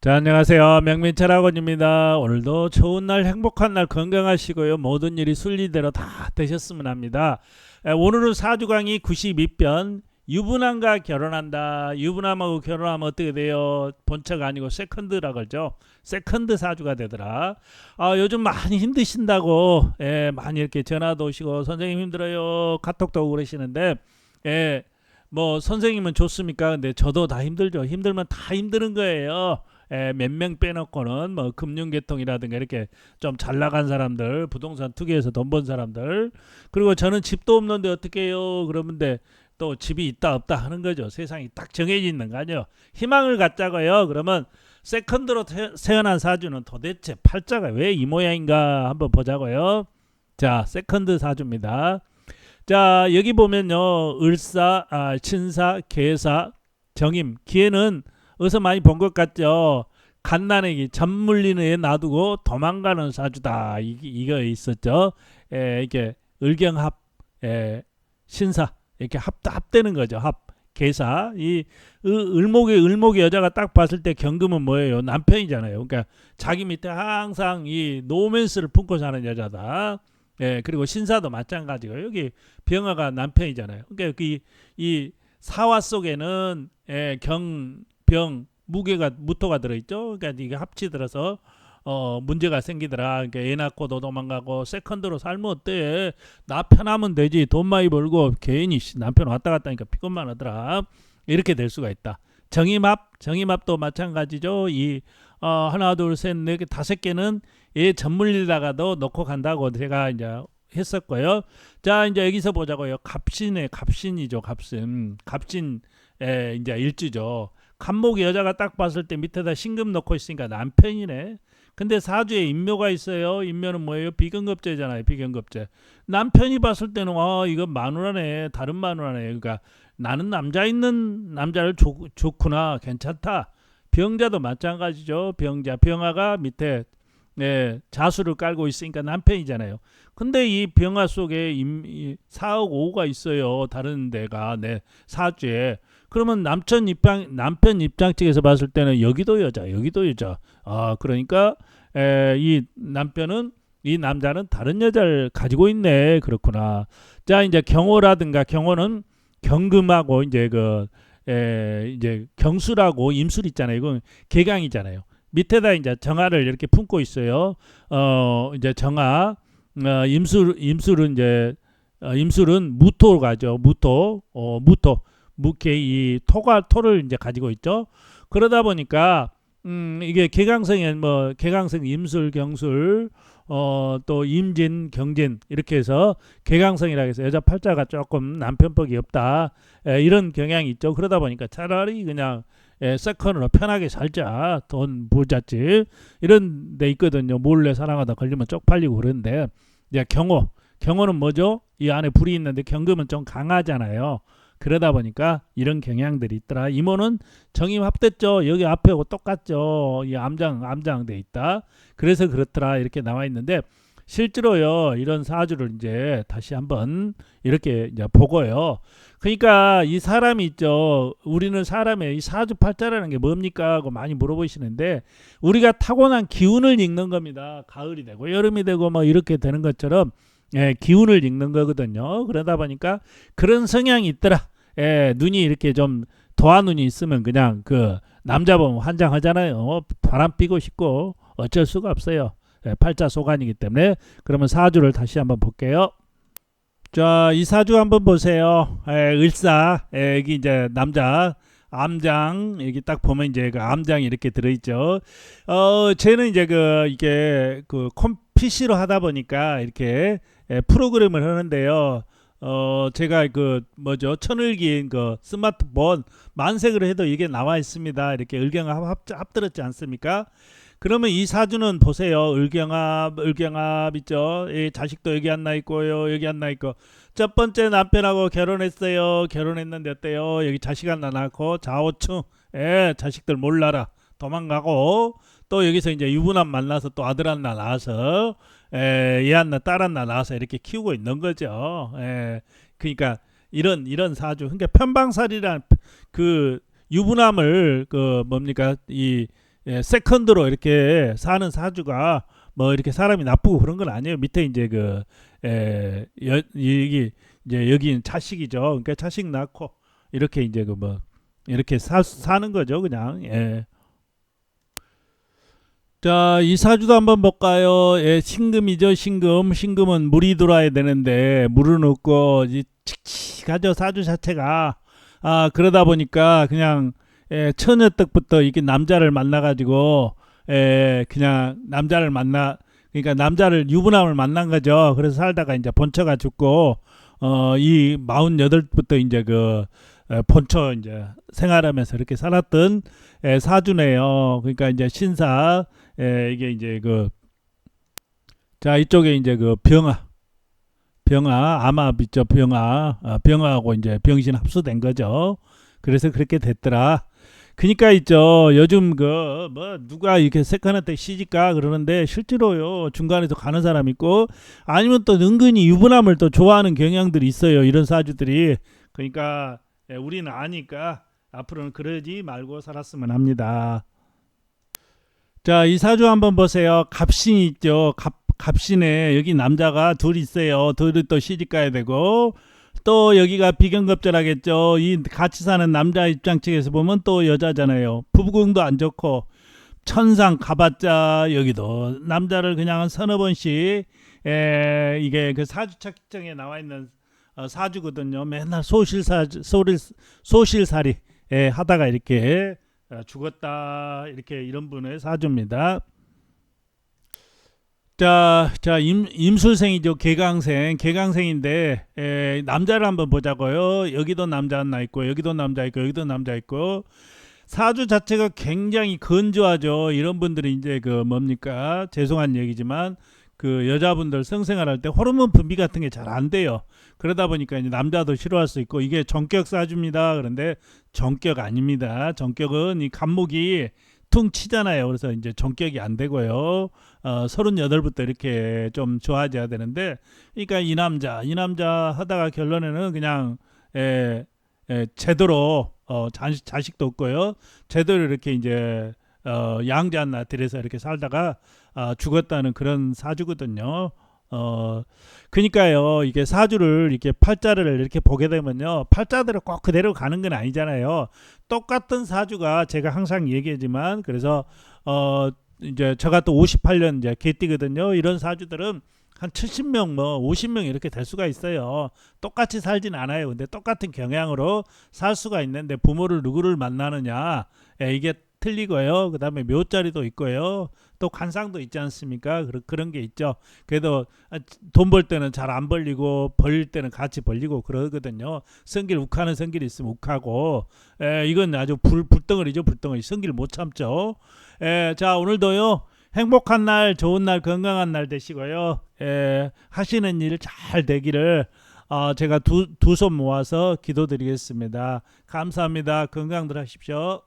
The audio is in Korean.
자, 안녕하세요. 명민철 학원입니다. 오늘도 좋은 날, 행복한 날 건강하시고요. 모든 일이 순리대로 다 되셨으면 합니다. 에, 오늘은 사주강의 92편 유부남과 결혼한다. 유부남하고 결혼하면 어떻게 돼요? 본처가 아니고 세컨드라 그러죠. 세컨드 사주가 되더라. 아, 요즘 많이 힘드신다고 예, 많이 이렇게 전화도 오시고 선생님 힘들어요. 카톡도 오고 그러시는데 예, 뭐 선생님은 좋습니까? 근데 저도 다 힘들죠. 힘들면 다 힘드는 거예요. 몇 명 빼놓고는 뭐 금융계통이라든가 이렇게 좀 잘 나간 사람들, 부동산 투기해서 돈 번 사람들, 그리고 저는 집도 없는데 어떻게 해요? 그러는데 또 집이 있다 없다 하는 거죠. 세상이 딱 정해져 있는 거 아니에요. 희망을 갖자고요. 그러면 세컨드로 태, 태어난 사주는 도대체 팔자가 왜 이 모양인가 한번 보자고요. 자, 세컨드 사주입니다. 자, 여기 보면요. 을사, 아, 친사, 계사, 정임, 기회는 어디서 많이 본 것 같죠. 갓난애기 젖 물리는 애 놔두고 도망가는 사주다. 이, 이거 있었죠. 에, 이게 을경합, 에, 신사 이렇게 합 합되는 거죠. 합 계사 이 을목의 을목의 여자가 딱 봤을 때 경금은 뭐예요? 남편이잖아요. 그러니까 자기 밑에 항상 이 노맨스를 품고 사는 여자다. 예, 그리고 신사도 마찬가지고 여기 병화가 남편이잖아요. 그러니까 그이 사화 속에는 예, 경, 병, 무게가 무토가 들어있죠. 그러니까 이게 합치 들어서 어 문제가 생기더라. 그러니까 애 낳고도 도망가고 세컨드로 살면 어때? 나 편하면 되지. 돈 많이 벌고 괜히 남편 왔다 갔다 하니까 피곤만 하더라. 이렇게 될 수가 있다. 정임합, 정임합도 마찬가지죠. 이 어, 하나, 둘, 셋, 네 개, 다섯 개는 얘 전물리다가도 넣고 간다고 제가 이제 했었고요. 자, 이제 여기서 보자고요. 갑신의 갑신이죠. 갑신. 갑신 에 이제 일주죠. 간목이 여자가 딱 봤을 때 밑에다 신금 넣고 있으니까 남편이네. 근데 사주에 인묘가 있어요. 인묘는 뭐예요? 비견급제잖아요. 비견급제. 남편이 봤을 때는 아 이거 마누라네. 다른 마누라네. 그러니까 나는 남자 있는 남자를 좋, 좋구나. 괜찮다. 병자도 마찬가지죠. 병자. 병아가 밑에 네, 자수를 깔고 있으니까 남편이잖아요. 근데 이 병화 속에 임, 이 4억 5가 있어요. 다른 데가 네, 사주에. 그러면 남편 입장 남편 입장 측에서 봤을 때는 여기도 여자, 여기도 여자. 아, 그러니까 에, 이 남편은 이 남자는 다른 여자를 가지고 있네. 그렇구나. 자, 이제 경호라든가 경호는 경금하고 이제 그 에, 이제 경수라고 임술 있잖아요. 이건 개강이잖아요. 밑에다 이제 정화를 이렇게 품고 있어요. 어 이제 정화, 어, 임술 임술은 이제 어, 임술은 무토가죠. 무토, 어, 무토, 무케 이 토가 토를 이제 가지고 있죠. 그러다 보니까 음 이게 개강성엔 뭐 개강성 임술 경술 어 또 임진 경진 이렇게 해서 개강성이라 해서 여자 팔자가 조금 남편복이 없다 에, 이런 경향이 있죠. 그러다 보니까 차라리 그냥 예, 세컨으로 편하게 살자. 돈 부잣집 이런 데 있거든요. 몰래 사랑하다 걸리면 쪽팔리고 그런데 이제 경호 경호는 뭐죠? 이 안에 불이 있는데 경금은 좀 강하잖아요. 그러다 보니까 이런 경향들이 있더라. 이모는 정임 합됐죠. 여기 앞에하고 똑같죠. 이 암장 암장 돼 있다. 그래서 그렇더라 이렇게 나와 있는데 실제로요 이런 사주를 이제 다시 한번 이렇게 이제 보고요. 그러니까 이 사람이 있죠. 우리는 사람의 이 사주팔자라는 게 뭡니까 하고 많이 물어보시는데 우리가 타고난 기운을 읽는 겁니다. 가을이 되고 여름이 되고 뭐 이렇게 되는 것처럼 예, 기운을 읽는 거거든요. 그러다 보니까 그런 성향이 있더라. 예, 눈이 이렇게 좀 도화 눈이 있으면 그냥 그 남자 보면 환장하잖아요. 바람 피고 싶고 어쩔 수가 없어요. 예, 팔자 소관이기 때문에 그러면 사주를 다시 한번 볼게요. 자, 이 사주 한번 보세요. 에, 을사, 에, 여기 이제 남자, 암장, 여기 딱 보면 이제 그 암장이 이렇게 들어있죠. 어, 쟤는 이제 그, 이게 그 컴피시로 하다 보니까 이렇게 에, 프로그램을 하는데요. 어, 제가 그 뭐죠? 천을기인 그 스마트폰 만색으로 해도 이게 나와 있습니다. 이렇게 을경합 합, 합들었지 않습니까? 그러면 이 사주는 보세요. 을경합, 을경합 있죠. 이 자식도 여기 안 나 있고요. 여기 안 나 있고. 첫 번째 남편하고 결혼했어요. 결혼했는데 어때요? 여기 자식 하나 낳고 좌우층, 예, 자식들 몰라라. 도망가고 또 여기서 이제 유부남 만나서 또 아들 하나 낳아서 에, 얘 하나 딸 하나 낳아서 이렇게 키우고 있는 거죠. 에, 그러니까 이런 이런 사주. 그러니까 편방살이란 그 유부남을 그 뭡니까 이 예, 세컨드로 이렇게 사는 사주가 뭐 이렇게 사람이 나쁘고 그런 건 아니에요. 밑에 이제 그 에, 여, 여기 이제 여기 자식이죠. 그러니까 자식 낳고 이렇게 이제 그 뭐 이렇게 사, 사는 거죠, 그냥. 예. 자, 이 사주도 한번 볼까요? 예, 신금이죠, 신금. 신금은 물이 들어와야 되는데 물은 없고 이 칙칙하죠, 사주 자체가. 아, 그러다 보니까 그냥 예, 처녀 떡부터 이게 남자를 만나 가지고 예, 그냥 남자를 만나 그러니까 남자를 유부남을 만난 거죠. 그래서 살다가 이제 본처가 죽고 어, 이 48부터 이제 그 에, 본처 이제 생활하면서 이렇게 살았던 에, 사주네요. 그러니까 이제 신사 에, 이게 이제 그 자 이쪽에 이제 그 병아 병아 아마 있죠 병아 아, 병아하고 이제 병신 합수된 거죠. 그래서 그렇게 됐더라. 그니까 있죠. 요즘 그 뭐 누가 이렇게 세컨한테 시집가 그러는데 실제로요 중간에서 가는 사람 있고 아니면 또 은근히 유부남을 또 좋아하는 경향들이 있어요. 이런 사주들이 그러니까 예, 우리는 아니까 앞으로는 그러지 말고 살았으면 합니다. 자, 이 사주 한번 보세요. 갑신 있죠. 갑 갑신에 여기 남자가 둘 있어요. 둘이 또 시집 가야 되고 또 여기가 비경급절하겠죠. 이 같이 사는 남자 입장 측에서 보면 또 여자잖아요. 부부궁도 안 좋고 천상 가봤자 여기도 남자를 그냥 한 서너 번씩 에, 이게 그 사주착정에 나와 있는 어, 사주거든요. 맨날 소실사 소릴 소실살이 에, 하다가 이렇게 어, 죽었다 이렇게 이런 분의 사주입니다. 자, 자 임, 임술생이죠. 개강생, 개강생인데 에, 남자를 한번 보자고요. 여기도 남자 하나 있고 여기도 남자 있고 여기도 남자 있고 사주 자체가 굉장히 건조하죠. 이런 분들이 이제 그 뭡니까 죄송한 얘기지만 그 여자분들 성생활 할 때 호르몬 분비 같은 게 잘 안 돼요. 그러다 보니까 이제 남자도 싫어할 수 있고 이게 정격 사주입니다. 그런데 정격 아닙니다. 정격은 이 간목이 퉁 치잖아요. 그래서 이제 정격이 안 되고요. 어, 38부터 이렇게 좀 좋아져야 되는데, 그러니까 이 남자, 이 남자 하다가 결론에는 그냥, 에, 에, 제대로, 어, 자식, 자식도 없고요. 제대로 이렇게 이제, 어, 양자 하나 들여서 이렇게 살다가, 아, 죽었다는 그런 사주거든요. 어, 그니까요, 이게 사주를 이렇게 팔자를 이렇게 보게 되면요, 팔자대로 꼭 그대로 가는 건 아니잖아요. 똑같은 사주가 제가 항상 얘기하지만, 그래서, 어, 이제 저가 또 58년 이제 개띠거든요. 이런 사주들은 한 70명 뭐 50명 이렇게 될 수가 있어요. 똑같이 살진 않아요. 근데 똑같은 경향으로 살 수가 있는데 부모를 누구를 만나느냐 예, 이게 틀리고요. 그 다음에 묘자리도 있고요. 또 관상도 있지 않습니까? 그런 그런 게 있죠. 그래도 돈 벌 때는 잘 안 벌리고 벌릴 때는 같이 벌리고 그러거든요. 성길 욱하는 성길이 있으면 욱하고 에, 이건 아주 불 불덩어리죠. 불덩어리 성길 못 참죠. 에, 자 오늘도요. 행복한 날, 좋은 날, 건강한 날 되시고요. 에, 하시는 일 잘 되기를 어, 제가 두 두 손 모아서 기도드리겠습니다. 감사합니다. 건강들 하십시오.